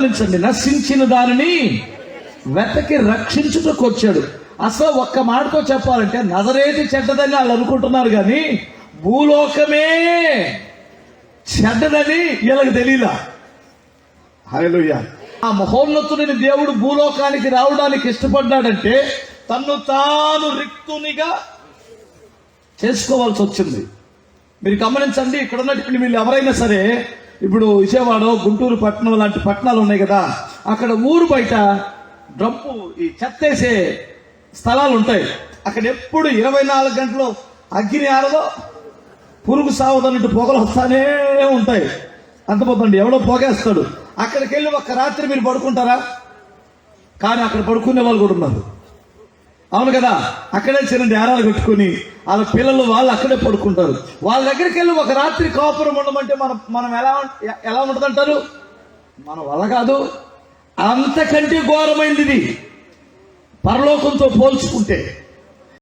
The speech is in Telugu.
గమనించండి నశించిన దానిని వెతకి రక్షించుటకు వచ్చాడు. అసలు ఒక్క మాటతో చెప్పాలంటే నజరేతి చెడ్డదని వాళ్ళు అనుకుంటున్నారు కానీ భూలోకమే చెడ్డదని వీళ్ళకి తెలియలా. హల్లెలూయా. ఆ మహోన్నతుడిని దేవుడు భూలోకానికి రావడానికి ఇష్టపడ్డాడంటే తన్ను తాను రిక్తునిగా చేసుకోవాల్సి వచ్చింది. మీరు గమనించండి ఇక్కడ ఉన్నటువంటి వీళ్ళు ఎవరైనా సరే ఇప్పుడు విజయవాడ గుంటూరు పట్టణం లాంటి పట్టణాలు ఉన్నాయి కదా అక్కడ ఊరు బయట డ్రమ్ము ఈ చెత్తేసే స్థలాలు ఉంటాయి. అక్కడ ఎప్పుడు ఇరవై నాలుగు గంటలు అగ్ని ఆరదో పురుగు సావదన్నట్టు పొగలు వస్తానే ఉంటాయి. అంతపోతండి ఎవడో పొగేస్తాడు. అక్కడికి వెళ్ళి ఒక రాత్రి మీరు పడుకుంటారా? కానీ అక్కడ పడుకునే వాళ్ళు కూడా ఉన్నారు. అవును కదా అక్కడే చిన్న నేరాలు కట్టుకుని వాళ్ళ పిల్లలు వాళ్ళు అక్కడే పడుకుంటారు. వాళ్ళ దగ్గరికి వెళ్ళి ఒక రాత్రి కాపురం ఉండమంటే మనం మనం ఎలా ఎలా ఉంటుందంటారు? మన వల్ల కాదు. అంతకంటే ఘోరమైంది ఇది. పరలోకంతో పోల్చుకుంటే